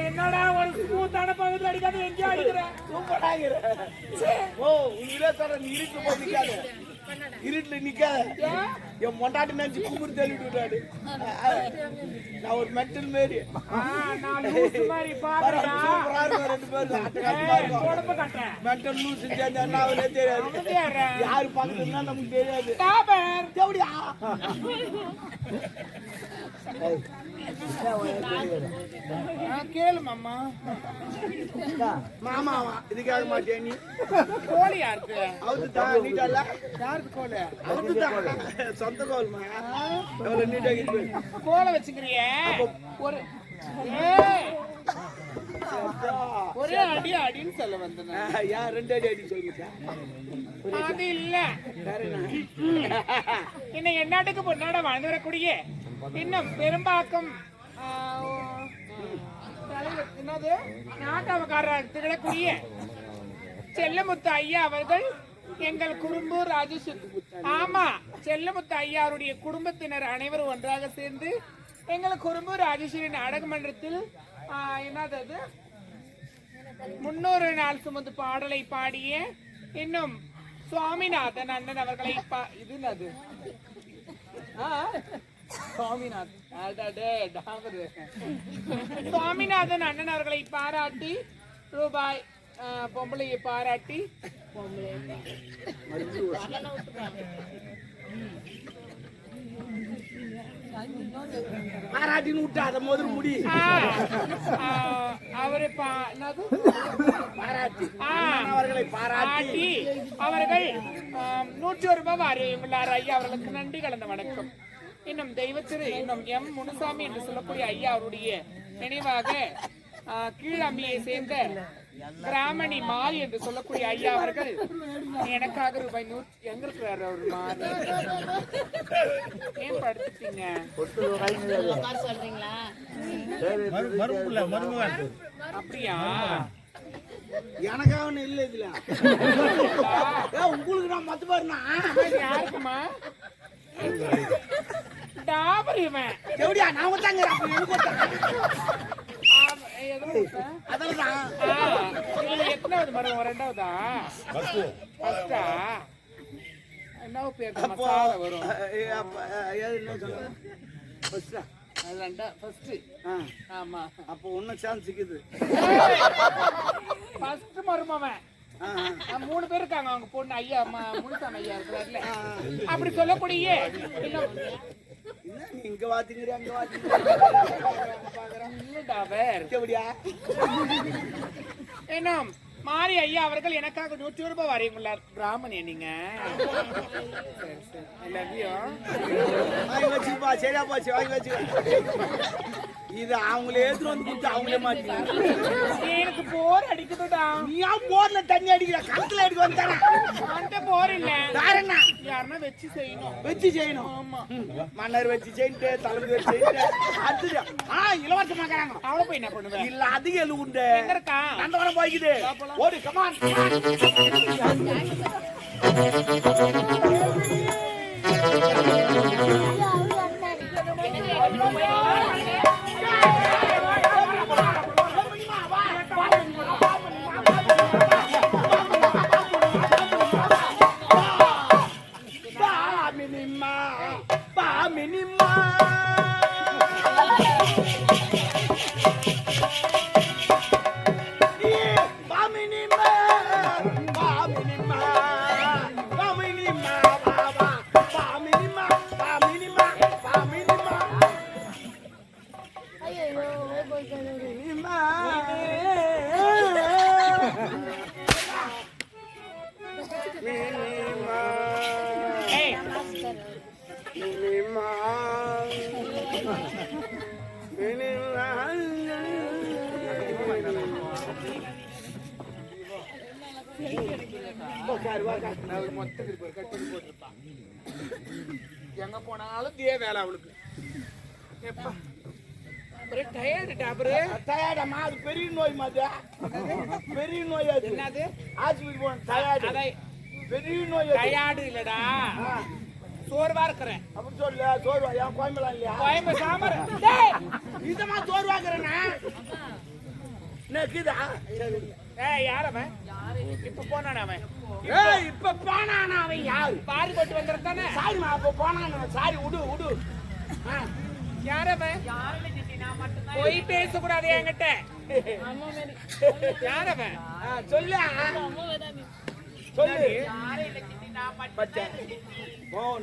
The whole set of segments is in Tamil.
என்னடா ஒரு ஸ்மூத்தான பகுதியில் அடிக்காத எங்கேயோ அடிக்கிற சூப்பரா இருக்கிற. ஓ உண்மையிலே சொல்றேன், நீ இருட்டுல போய் நிக்காத. இருட்டுல நிக்காத. என் பொண்டாட்டி நினைச்சு கும்புறு தள்ளிட்டு விட்டாரு. நான் ஒரு மென்டல் மாரி. மென்டல் லூசு செஞ்சா தெரியாது. யாரு பக்கத்துலன்னா நமக்கு தெரியாது. கேளு மாமா. மாமாவா? இதுக்காக மாட்டியா நீ கோழி யாருக்கு? அவுத்துதான் நீட்டல்ல யாருக்கு கோழி? அவுத்துதான் சொந்த கோல்மா எவ்வளவு நீட்டா இருக்கு? கோலை வச்சுக்கிறியே? ஒரு ஒரே அடி அடின்னு சொல்ல வந்தேன் யார் ரெண்டு அடி அடி சொல்லுங்க அது இல்ல. இன்னும் எந்நாட்டுக்கு பொன்னாட வாழ்ந்து வரக்கூடிய இன்னும் பெரும்பாக்கம் என்னது? நாட்டாமக்காரர் திகழக்கூடிய செல்லமுத்து ஐயா அவர்கள் எங்கள் குறும்பூர் ராஜசு ஆமா செல்லமுத்து ஐயாருடைய குடும்பத்தினர் அனைவரும் ஒன்றாக சேர்ந்து எங்கள் குறும்பூர் ராஜேஸ்வரி நாடகமன்றத்தில் என்னது முன்னூறு நாள் சுமந்து பாடலை பாடிய இன்னும் சுவாமிநாதன் அண்ணன் அவர்களை பா- இது என்னது? சுவாமிநாதன். சுவாமிநாதன் அண்ணன் அவர்களை பாராட்டி ரூபாய் பொம்பளையை பாராட்டி. பாராட்டின்னு முதல் முடி. அவரை பாராட்டி. அவர்களை பாராட்டி. அவர்கள் நூற்றி ஒரு ரூபாய் வாரி ஐயா அவர்களுக்கு நன்றி கலந்த வணக்கம். இன்னும் தெய்வத்திரு இன்னும் எம் முனுசாமி என்று சொல்லக்கூடிய ஐயா அவருடைய நினைவாக கீழம்பியை சேர்ந்த கிராமணி மால் என்று சொல்லக்கூடிய ஐயா அவர்கள் எனக்காக ரூபாய் நூற்றி எங்க இருக்கிறாரு அவர் மால். ஏன் படுத்துட்டீங்க? அப்படியா? எனக்காக இல்ல இதுல. உங்களுக்கு நான் மத்து பாருனா யாருக்குமா? டாபர் இவன் எப்படியா? நான் வந்தாங்க அப்ப எனக்கு எத்தனாவது மரம்? ரெண்டாவதா? ஃபர்ஸ்டா என்ன பேர் மசாலா வரும்? ஃபர்ஸ்டா? ரெண்டா ஃபர்ஸ்ட் ஆ, ஆமா. அப்போ ஒன்னும் சான்ஸ் இருக்குது ஃபர்ஸ்ட் மருமவன் மூணு பேர் இருக்காங்க. அவங்க பொண்ணு ஐயா அம்மா முனுசாமி ஐயா இருக்கிறாருல. அப்படி சொல்லக்கூடிய. என்ன நீ இங்க வாத்திங்கிறியா அங்க இன்னும் மாரி ஐயா அவர்கள் எனக்காக நூற்றி ரூபாய் வரையுள்ளார் பிராமணிய நீங்க. சரியா போச்சு வாங்கி வச்சு. இது அவங்களே எடுத்துட்டு வந்து கொடுத்து அவங்களே மாட்டீங்க எனக்கு போர் அடிக்குதுடா. நீ ஏன் போர்ல தண்ணி அடிக்கிற? கணத்துல எடுக்க வந்தானே அந்த போர் இல்ல. வேற என்ன? யாருன்னா வச்சு செய்யணும். வச்சு செய்யணும். ஆமா. மன்னர் வச்சு செய்யிட்டு தலைமை வச்சு செய்யிட்டு அது ஆ இலவசமா இருக்கிறாங்க அவளை போய் என்ன பண்ணுவேன் இல்ல அதிக எழு உண்டு. எங்க இருக்கா? நந்தவனம் போய்க்குது. ஓடு கமான் பாமினிமா பெரிய நோய் டயாடு இல்லடா. சோர்வா இருக்கிறேன். அப்படின்னு சொல்லல சோர்வா? ஏன் கோயம்பலாம் இல்லையா? கோயம்பு சாமர். இப்ப போனானே அவன்? ஏய் இப்ப போனானா அவன் யாரு? பாரி போட்டு வந்துருந்தானே சாரிமா அப்ப போனானே சாரி விடு விடு யாரவன் போய் பேசக்கூடாது என்கிட்ட. யாரவன் சொல்லு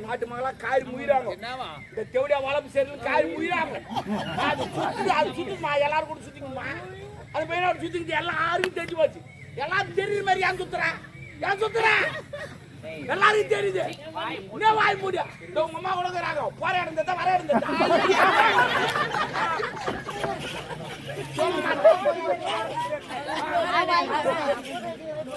நாட்டு மகளா காரி முயிறாங்க. என்னவா? இந்த தேவடியா வளர்ப்பு சரியில் காரி முயிறாங்க. அது சுத்துது அது சுத்துமா எல்லாரும் கூட சுத்திக்குமா அது பையனோட சுத்திக்கிட்டு எல்லாம் யாருக்கும் தெரிஞ்சு போச்சு. எல்லாரும் தெரியுற மாதிரி ஏன் சுத்துறா? ஏன் சுத்துறா? எல்லாருக்கும் தெரியுது. என்ன வாய் மூடியா இந்த உங்க அம்மா கூட இருக்கிறாங்க போற இடம் தான் வர இடம் ஓ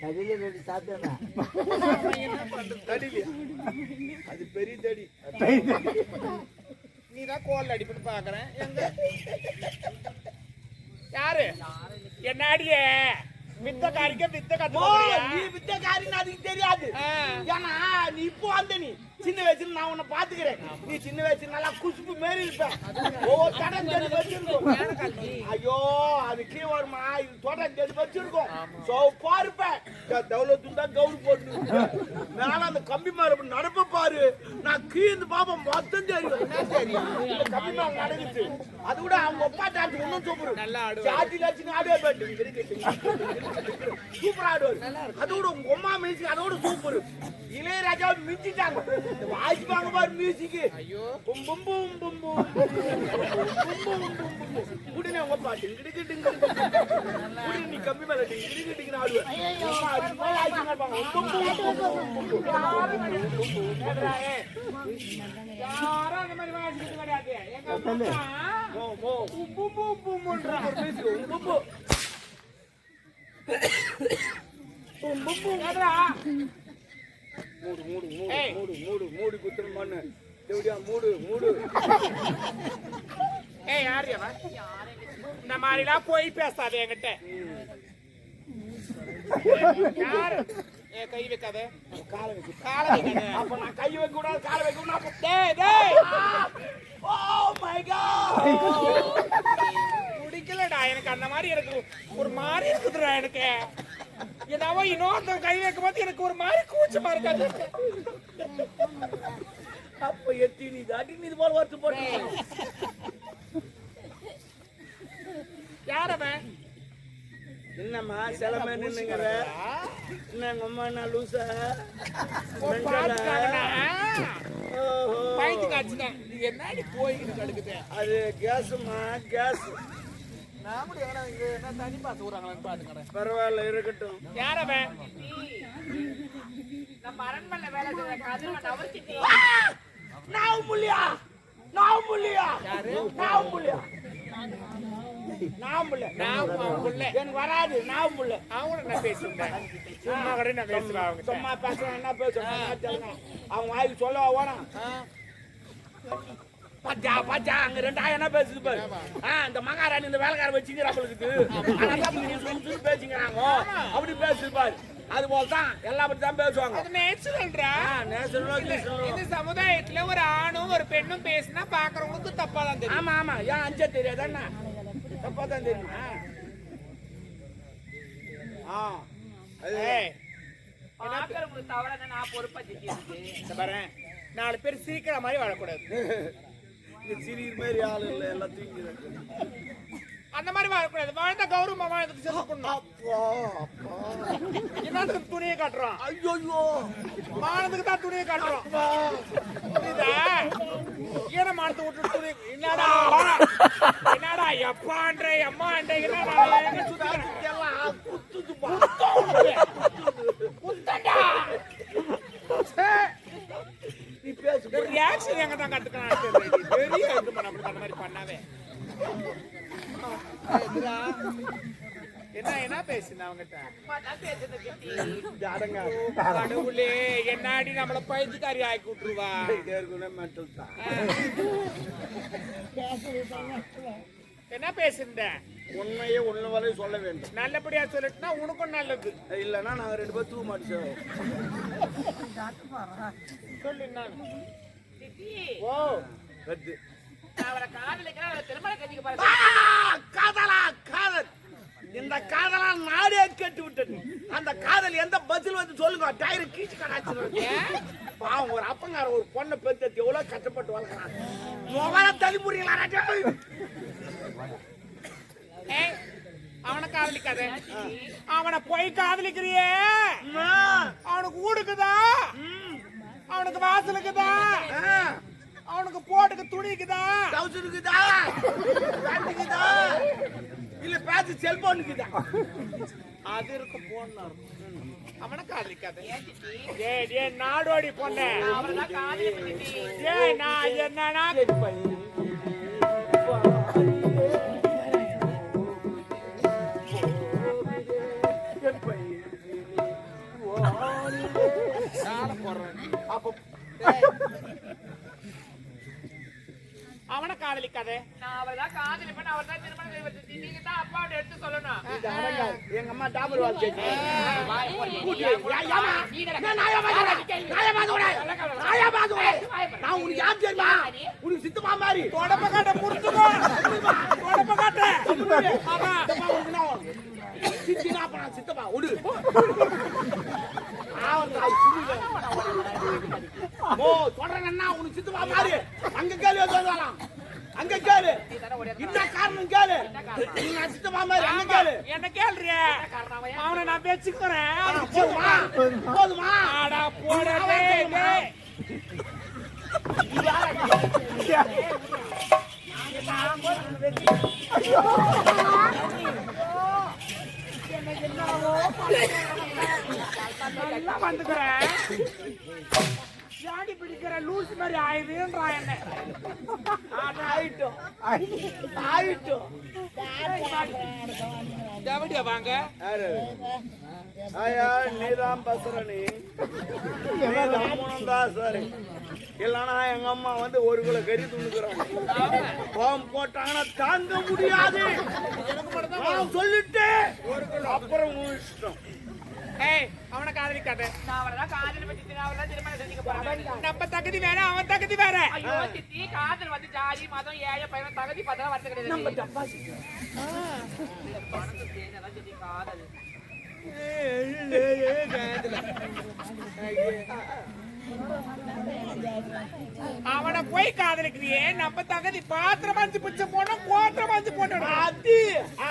தடியில ரெண்டு சாப்பிட்டேன் அது பெரிய தடி. நீ தான் கோல் அடிப்புன்னு எங்க? யாரு? என்ன அடிய? வித்தக்காரிக்க வித்தக்காரி நீ வித்தக்காரின்னு அதுக்கு தெரியாது. ஏன்னா நீ இப்போ வந்த நீ. சின்ன வயசுல நான் உன்னை பாத்துக்கிறேன். நீ சின்ன வயசுல நல்லா குசுப்பு மாரி இருப்ப. ஒவ்வொரு தடம் தேடி வச்சிருக்கும். ஐயோ அது கீழே வருமா? இது தோட்டம் தேடி வச்சிருக்கோம். சோ பாருப்ப. தான் கவுரு போட்டு மேல அந்த கம்பி அப்படி நடப்ப பாரு. நான் கீழ் பாப்பா மொத்தம் தெரியும். இந்த கம்பி மாறு நடக்குது அது கூட அவங்க அப்பா டான்ஸ் இன்னும் சூப்பர். சாத்தி லட்சம் ஆடுவே பாட்டு சூப்பர் ஆடுவார். அதோட உங்க அம்மா மியூசிக் அதோட சூப்பர். இளையராஜா மிஞ்சிட்டாங்க இந்த வாசிப்பாங்க பாரு மியூசிக் ஐயோ பும் பும் பும் பும் பும் பும் பும் பும் பும் உடனே உங்க அப்பா டிங்கு டிங்கு உடனே நீ கம்மி மேல டிங்கு டிங்கு டிங்கு ஆடுவேன் அம்மா அது மாதிரி ஆடிட்டு இருப்பாங்க. பும் பும் பும் பும் பும் பும். யாரும் அந்த மாதிரி வாசிக்கிறது கிடையாது எங்க அம்மா மோ மோ உப்பு உப்பு உப்புன்றா. Super music பும் பும் பும் பும் பும்? மூடு மூடு மூடு. மூடு மூடு மூடு குத்துன மண்ணு. எப்படியா மூடு மூடு. ஏய் யாரு இந்த மாதிரிலாம் போய் பேசாத என்கிட்ட. யாரு? ஏ கை வைக்காத. காலை வைக்க. காலை வைக்காத. அப்ப நான் கை வைக்க கூடாது காலை வைக்க கூடாது டேய். டேய் ஓ மை காட் எனக்கு அந்த மாதிரி எனக்கு ஒரு மாதிரி இருக்குதுடா எனக்கு. என்னவோ இன்னொருத்தன் கை வைக்கும் போது எனக்கு ஒரு மாதிரி கூச்சமா இருக்காது அப்ப எத்தி நீ தாட்டி நீ இது போல வருத்து போட்டு யார் அவன்? என்னம்மா சிலமே நின்னுங்கிற? என்ன எங்க அம்மா என்ன லூசா? பயந்து காய்ச்சிட்டேன் நீ என்னடி போயிட்டு கிடக்குது அது கேஸுமா கேஸ். நான் கூட எங்கடா இங்க என்ன பரவாயில்ல இருக்கட்டும். யார் அவன்? நம்ம அரண்மனை வேலை செய்யற கதிரவன் அவர்கிட்ட நான் புள்ளியா புள்ளியா நான் புள்ளியா நான் புள்ள நான் புள்ள. எனக்கு வராது. நான் புள்ள அவங்கள நான் பேசுறேன் சும்மா கூட நான் பேசுவேன் அவங்க சும்மா பேசுறேன். என்ன பேசுறேன்? அவங்க வாய்க்கு சொல்ல வேணாம் பச்சா பச்சா அங்க ரெண்டு ஆயிரம் என்ன பேசுது பாரு. இந்த மகாராணி இந்த வேலைக்கார வச்சுக்கிறாங்களுக்கு பேசிக்கிறாங்க. அப்படி பேசுது பாரு. அது போல தான் எல்லா பத்தி தான் பேசுவாங்க. அது நேச்சுரல்ரா? கீசரலோ. இந்த சமுதாயத்துல ஒரு ஆணும் ஒரு பெண்ணும் பேசினா பாக்குறவங்களுக்கு தப்பா தான் தெரியும். ஆமா ஆமா. ஏன் அஞ்சா தெரியாது என்ன? தப்பா தான் தெரியுமா. ஆ. பாக்குறவங்களுக்கு தவறதை நான் பொறுப்பா இந்த பாரேன், நாலு பேர் சிரிக்கிற மாதிரி வாழக்கூடாது. இந்த சிறிய மாதிரி ஆள் இல்லை எல்லாம் தூங்கிறாங்க அந்த மாதிரி வாழக்கூடாது. வாழ்ந்த கௌரவமா செத்து பண்ணணும் அப்பா அப்பா. என்னத்துக்கு துணியை காட்டுறோம் ஐயோ மானத்துக்கு தான் துணியை காட்டுறோம் புரியுதா? ஈரமானத்தை விட்டு துணி என்னடா? என்னடா எப்பான்ற எம்மான்ற என்னடா சுத்துறேன் எல்லாம் குத்துதுப்பா முத்தண்டா ரியாக்ஷன் எங்க தான் கத்துக்கணும் தெரியல. பெரிய இது பண்ண அப்படி அந்த மாதிரி பண்ணாவே? என்ன என்ன பேசுன அவங்கிட்ட? கடவுளே என்னாடி நம்மள பைத்தியக்காரி ஆக்கி விட்டுருவா? என்ன பேசுற உண்மையே ஒண்ணு வரை சொல்ல வேண்டும். நல்லபடியா சொல்லிட்டுனா உனக்கும் நல்லது. இல்லைன்னா நாங்க ரெண்டு பேரும் தூ மாட்டோம் சொல்லு. சித்தி, ஓ. ரத்து நான் அவளை காதலிக்கிறேன், அவளை திருமணம் கட்டிக்க. ஆ, காதலா காதல். இந்த காதலா நாடே கேட்டு விட்டது. அந்த காதல் எந்த பதில் வந்து சொல்லுங்க? டயர் கீச்சு கடாச்சு பாவம் ஒரு அப்பங்கார ஒரு பொண்ணை பெத்து எவ்வளவு கஷ்டப்பட்டு வளர்க்குறான். முகல தலைமுறைகளா ஏய், அவனை காதலிக்காத. அவனை போய் காதலிக்கிறியே. அவனுக்கு ஊடுக்குதா? அவனுக்கு வாசலுக்குதா? அவனுக்கு போட்டுக்கு துணிக்குதா? இருக்குதா இல்ல பேச்சு செல்போனுக்குதா அது இருக்கு போன்னு அவனை காதலிக்காத? ஏய் டேய் நாடோடி பொண்ணு. அவளைதான் காதலிப்பேன் சித்தி. ஏய் நான் என்னன்னா காதலிக்காத நான் அவளைதான் காதலிப்பேன், அவளைதான் திருமணம் செய்வேன் சித்தி. நீங்க தான் அப்பாவோட எடுத்து சொல்லணும். எங்க அம்மா டாபர் போடு, கூட்டி. நான் நாயா பாத்துக்கிறேன். நாயா பாத்துக்கிறேன். நாயா பாத்துக்கிறேன். நான் உனக்கு யார் தெரியுமா? உனக்கு சித்தப்பா மாதிரி. தொடப்ப காட்ட புரிஞ்சுக்கோ தொடப்ப காட்ட? சித்தினா அப்ப நான் புரியுது. ஓ, சொல்றேன் அண்ணா, உனக்கு சித்தப்பா மாதிரி. அங்க கேளு, வந்து வரலாம். அங்க கேளு என்ன காரணம் கேளு. நீ நான் சித்தப்பா மாதிரி அங்க கேளு. என்ன கேள்றிய? அவனை நான் வச்சுக்கிறேன் ஆ, போதுமா? போதுமா? ஆடா போடா டேய். நல்லா வந்துக்கிறேன் ஜாடி பிடிக்கிற லூஸ் மாதிரி ஆயுதுன்றா என்ன. ஆயிட்டோம். ஆயிட்டோம். தேவடியா வாங்க. யாரு? ஆயா நீதான் பசுரணி. நீதான் சரி இல்லைன்னா எங்க அம்மா வந்து ஒரு கிலோ கறி துணுக்குறாங்க பாவம் போட்டாங்கன்னா தாங்க முடியாது. நான் சொல்லிட்டு அப்புறம் இஷ்டம். ஏய் அவனை காதலிக்காத நான் அவளைதான் காதலிப்பேன் சித்தி. நான் அவளைதான் திருமணம் கட்டிக்க போறேன். நம்ம தகுதி வேற அவன் தகுதி வேற. ஐயோ சித்தி காதல் வந்து ஜாதி மதம் ஏழை பையன் தகுதி பார்த்தா வரது கிடையாது. பணத்தை சேர்ந்ததான் சித்தி காதல். அவனை போய் காதலிக்கிறியே நம்ம தகுதி பாத்திரம் மஞ்சு பிச்சை போனோம் கோத்திரம் மஞ்சு போனோம் அது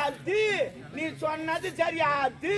அது நீ சொன்னது சரி அது.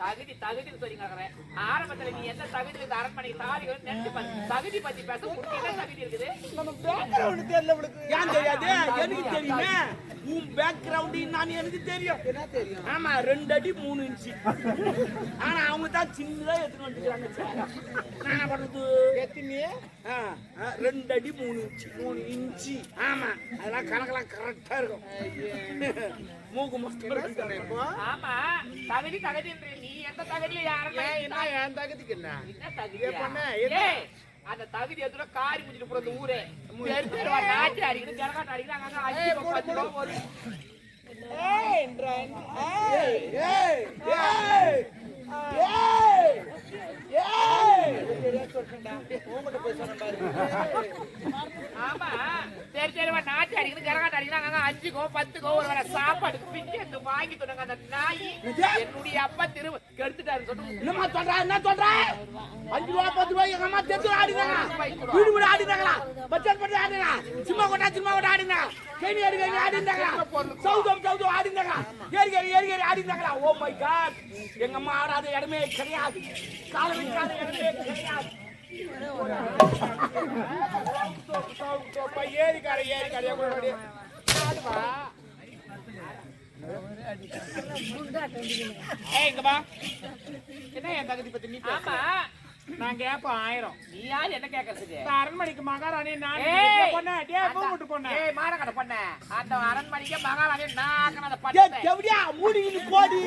தகுதி தகுதின்னு சொல்லி கேக்குறேன். ஆரம்பத்துல நீ எந்த இந்த அரண்மனைக்கு தாலி வந்து நினைச்சு பாரு. தகுதி பத்தி பேச என்ன தகுதி இருக்குது? நம்ம பேக்ரவுண்ட் தெரியல உங்களுக்கு ஏன் தெரியாது? எனக்கு தெரியுமே. உன் பேக்ரவுண்ட் நான் எனக்கு தெரியும். என்ன தெரியும்? ஆமா ரெண்டு அடி மூணு இன்ச்சு. ஆனா அவங்க தான் சின்னதா எடுத்துட்டு வந்துருக்காங்க நான் பண்றது? எத்தனை ஆ, ஆ, ரெண்டு அடி மூணு இன்ச்சு. மூணு இன்ச்சு. ஆமா அதெல்லாம் கணக்கெல்லாம் கரெக்டா இருக்கும். மூக்கு மஸ்து ஆமா தகுதி தகுதின்ற நீ எந்த தகுதியில ஏன் என்ன என் தகுதிக்கு என்ன என்ன தகுதி பண்ண? அந்த தகுதி எதுல காரி முடிச்சிட்டு போற இந்த ஊரே பேர் பேர் நாட்டு அடிக்குது ஜனகாட்டு அடிக்குது அங்க அஞ்சு பத்து ரூபா. போகுது. ஏய் ஏய் ஏய் ஆமா சரி சரி வா, நாட்டு அடிக்குது ஜனகாட்டு அடிக்குது அஞ்சுக்கோ பத்துக்கோ ஒரு வேளை சாப்பாடு பிச்சு எடுத்து வாங்கி சொன்னாங்க அந்த நாய் என்னுடைய அப்பா திரும்ப கெடுத்துட்டாரு சொல்லிட்டு என்னம்மா சொல்ற? என்ன சொல்ற? அஞ்சு ரூபா பத்து ரூபாய் எங்க அம்மா தெரிஞ்சு ஆடினாங்க வீடு வீடு ஆடினாங்களா பட்ஜெட் பண்ணி ஆடினா சும்மா கொண்டா சும்மா கொண்டா ஆடினா கேணி அடி கேணி ஆடினாங்களா சவுதம் சவுதம் ஆடினாங்களா ஏறி ஏறி ஏறி ஏறி ஆடினாங்களா ஓ oh மை காட் எங்க அம்மா ஆடாத இடமே கிடையாது. ஏரிக்கார ஏரிக்காரியா கூட ஏய் இங்கம்மா என்ன என் தகுதி பத்தி நீ ஆமா நான் கேட்பேன் ஆயிரம். நீ யார் என்ன கேக்குறதுக்கு? அரண்மனைக்கு மகாராணி நான்! பொண்ணு டே பூ விட்டு பொண்ணு. ஏய் மானக்கடை பொண்ணு. அந்த அரண்மனைக்கு மகாராணி அந்த டேய், பட்டு எப்படியா மூடிக்கிட்டு போடி.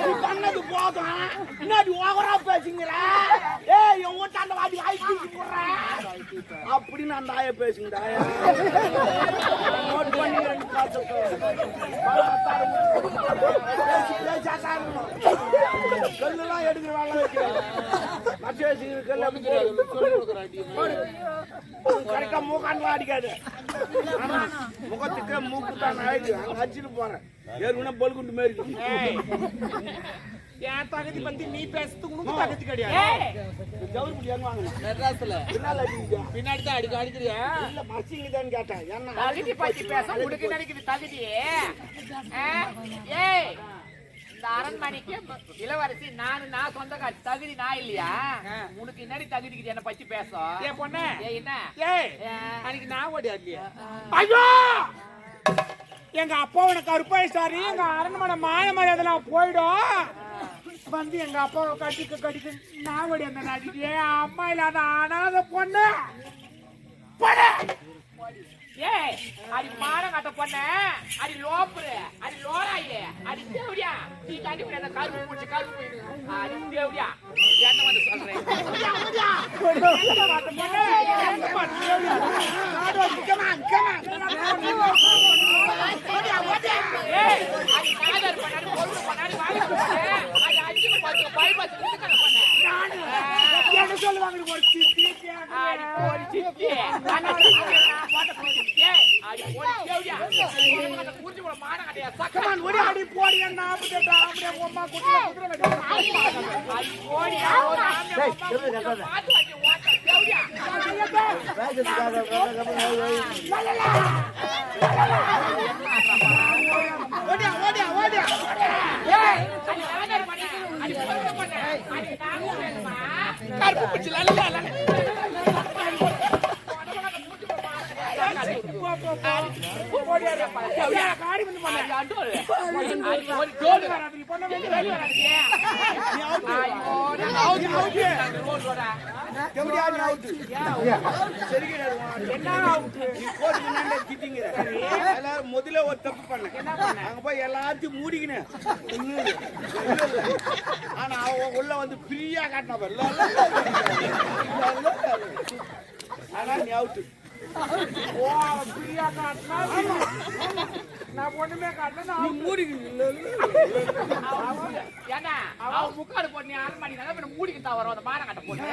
நீ பண்ணது போதும். என்னடி ஓவரா பேசுங்கிற ஏய் என் வீட்டாண்ட வாடி வாய் தூக்கி போடுறேன் அப்படின்னு அந்த ஆய பேசுங்கடா. நோட் பண்ணி ரெண்டு காசு பேசி பேசாட்டா இருக்கணும். கல்லெல்லாம் எடுக்கிற வேலை வைக்கிறேன். போடு. கரெக்டா மூக்காண்டுலாம் அடிக்காது முகத்துக்கு மூக்கு தான் ஆயிடுச்சு அங்க அடிச்சுட்டு போறேன் ஏற்கனவே பல்குண்டு. ஏய், என் தகுதி நீ பேசுறதுக்கு உனக்கு தகுதி கிடையாது. வாங்கணும் மெட்ராஸ்ல. பின்னால பின்னாடி தான் அடிக்க அடிக்கிறியா? இல்ல மசிங்க தான் கேட்டேன். ஏன்னா தகுதி பத்தி பேச உனக்கு நினைக்குது தகுதி? ஆ? ஏய். இந்த அரண்மனைக்கு இளவரசி நானு நான் சொந்தக்காரி தகுதி நான் இல்லையா? உனக்கு என்னடி தகுதிக்கு என்ன பத்தி பேசும்? ஏ பொண்ணு. ஏய் என்ன? ஏய்? அன்னைக்கு நான் ஓடி இல்லையா ஐயோ! எங்க அப்பாவோட கருப்பாயிச்சாரி எங்க அரண்மனை மான மரியாதைலாம் போயிடும்? வந்து எங்க அப்பாவை கட்டிக்க கட்டிக்க நான் ஓடி அந்த நாட்டிக்கு ஏன் அம்மா இல்லாத அனாத பொண்ணு. போடு. ஏய் அடி மானம் கட்ட பொண்ண. அடி லோப்புரு. அடி லோராயே. அடி தேவடியா. நீ தாண்டி போய் அந்த கருப்பு பூச்சி கருப்பு போயிடு. அடி தேவடியா. என்ன வந்து சொல்றேன் சொல்லுவாங்க? ஒரு சித்தி. சித்தி. கருப்பு பூச்சி லல்ல லல்ல ஓடியாரு. ஏய், காரி வந்து பண்ண. வராது, பொண்ணை வெளிய வெளிய வராது. எப்படியா நீ அவுட்டு சரிங்க என்ன அவுட்டு? நீ கோடி முன்னாடி திட்டிங்கிற எல்லாரும் முதல்ல ஒரு தப்பு பண்ண அங்க போய் எல்லாத்தையும் மூடிக்கினேன் ஆனா அவன் உள்ள வந்து ஃப்ரீயா காட்டினா பாரு. ஆனா நீ அவுட்டு ஓ, பிரியா காட்டினா பிரியா. நான் ஒண்ணுமே காட்டல, நான் நீ மூடிக்கணும் இல்ல, இல்ல, இல்ல. ஏன்னா அவன் முக்காடு போட்டு நீ தான் மூடிக்கிட்டா வரும் அந்த மானம் கட்ட போட்டு.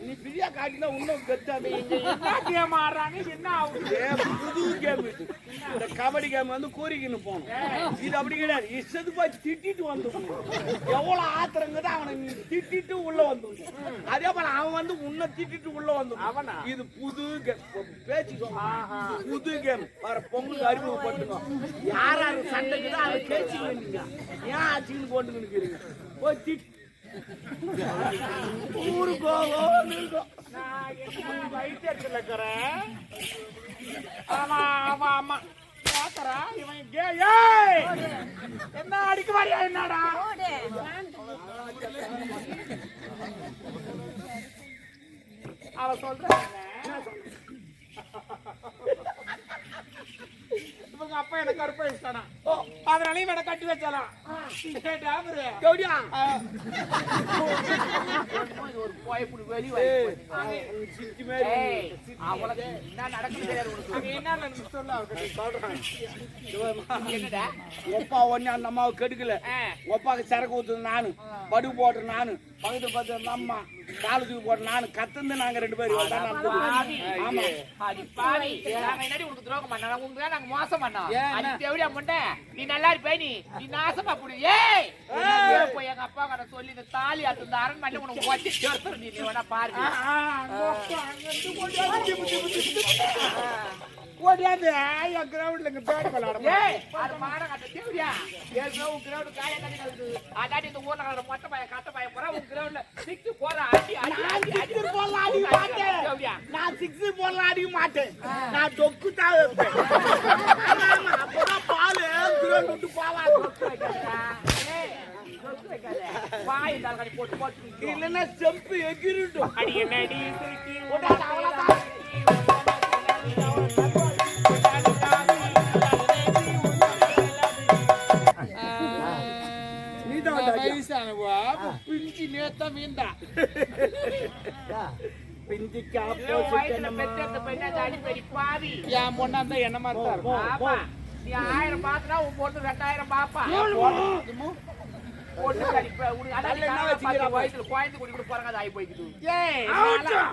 நீ ஃப்ரீயா காட்டினா இன்னும் கெத்தாது என்ன கேம் ஆடுறாங்க என்ன ஆகுது? ஏன் புது கேம் இது. இந்த கபடி கேம் வந்து கோரிக்கின்னு போகணும். இது அப்படி கிடையாது. இஷ்டத்து போய் திட்டிட்டு வந்து எவ்வளவு ஆத்திரங்குது அவனை நீ திட்டிட்டு உள்ள வந்து அதே போல அவன் வந்து உன்னை திட்டிட்டு உள்ள வந்து அவனா? இது புது கேம். பேச்சு புது கேம். வர பொங்கல் அறிமுகப்பட்டுங்க யார் யாரு சண்டைக்குதோ அதை பேச்சு வேண்டிங்க ஏன் ஆச்சுன்னு போட்டு இருக்கிறீங்க போய் திட்டு ஊரு கோவம் இருக்கும் இருக்கிறேன் ஆமா ஆமா ஆமா. பாத்தரா இவன் கே ஏய்! என்ன அடிக்க மாறியா என்னடா? அவ சொல்றாங்க இவங்க அப்பா எனக்கு கருப்பை வச்சானா அதனால இவனை கட்டி கௌடியா. ஒரு போய்ப்புடி வெளி அவளுக்கு என்ன நடக்குது என்ன சொல்லு ஒப்பா ஒண்ணு அந்த அம்மாவை கெடுக்கல. ஒப்பாக்கு சரக்கு ஊத்துது நானு. படு போட்டு நானு. பக்கத்து பார்த்து அந்த அம்மா காலுக்கு போட்டு நானு கத்துந்து நாங்க ரெண்டு பேரும். ஆமா அடி பாவி. நாங்க என்னடி உனக்கு துரோகம்? நாங்க உனக்கு தான் நாங்க மோசம் பண்ணோம். அடி தேவடியா முண்டை. நீ நல்லா இருப்ப நீ. நீ நாசமா போடு. ஏய்! போய் எங்க அப்பா கிட்ட சொல்லி இந்த தாலி அறுத்து இந்த அரண்மனையில உனக்கு ஓட்டி சேர்த்துரு நீ. நீ வேணா பாருங்க. ஓடியாந்து என் கிரவுண்ட்ல இங்க பேட் விளையாட ஏய்! அது மானம் கட்ட தேவடியா. ஏற்கனவே உன் ground காலியா கட்டி கிடக்குது. அதாண்டி இந்த ஊர்ல கிடக்குற மொட்டை பையன், கட்டை பையன் பூரா உன் groundல சிக்கு போற அடி, அடி, அடி, அடி. போடலாம், அடி, அடி. அடிப்பியா நான் சிக்ஸ் போடலாம் அடிக்க மாட்டேன் நான் டொக்கு தான் வைப்பேன் ஆமா, அப்பதான் பால் கிரௌண்ட் விட்டு ஏய், நிக்கும். இல்லைன்னா செம்பு எகிரிட்டும் அடி என்னடி சுருக்கி விடாத, அவ்வளவுதான். பிஞ்சிக்கு என் பொண்ணா இருந்தா என்ன மாதிரி தான் இருக்கும் நீ ஆயிரம் பாத்துனா உன் பொண்ணு ரெண்டாயிரம் பாப்பா குழந்தை குடி கூட போறாங்க அது ஆகி போய்க்குது ஏய். ஆகட்டும்.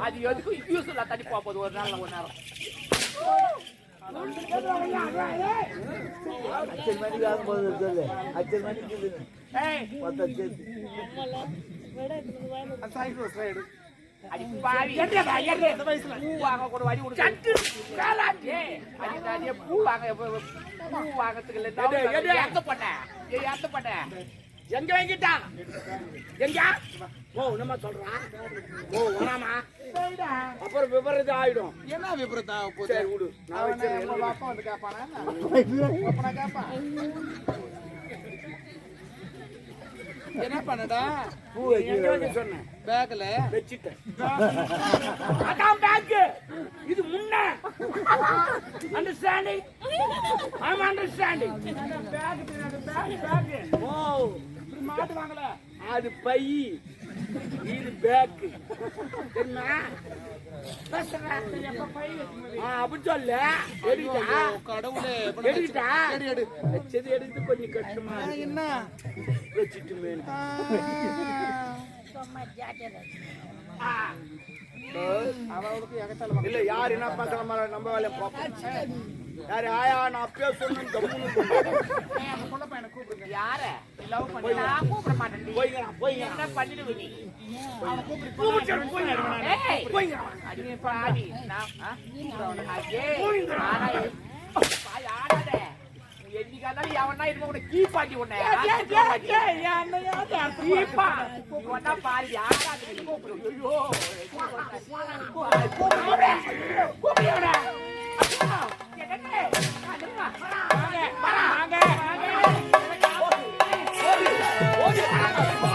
அது எதுக்கும் யூஸ் இல்ல போகுது ஒரு நாள் ஒரு நேரம் அச்சல் மணிக்கு ஆகும்போது சொல்லு அச்சல் மணிக்கு பத்து அச்சல் பூ வாங்க பூ வாங்க. எங்க வாங்கிட்டான் எங்க ஓ என்னம்மா சொல்றான் ஓ வராமா? அப்புறம் விபரீதம் ஆயிடும். என்ன விபரீதம் சரி விடு. நான் வச்சிருக்கேன் நம்ம. அப்பா வந்து கேட்பானா அப்பனா கேட்பான் என்ன பண்ணடா? பூ சொன்னேன் பேக்ல. வச்சிட்டேன். அதான் பேக் இது முன்ன. Understanding I understanding back back back oh. மாட்டுவாங்களே அது பை இது பேக் என்ன ஆ, அப்படி சொல்ல. எடுக்கிட்டா? கடவுளே எடுக்கிட்டா? எடு, எடு. வச்சது எடுத்து கொஞ்சம் கஷ்டமா. என்ன? வச்சுட்டு மேல. இல்ல யார் என்ன பண்ற மாதிரி நம்ம வேலையை பார்ப்போம் யாரு ஆயா நான் அப்பயே சொன்னேன் யார பண்ணி நான் கூப்பிட மாட்டேன் என்ன பண்ணிடுவ அடி பாடி நான் ஆனா ஆடாத என்னைக்காதான் எவனா இருக்க உன Come on.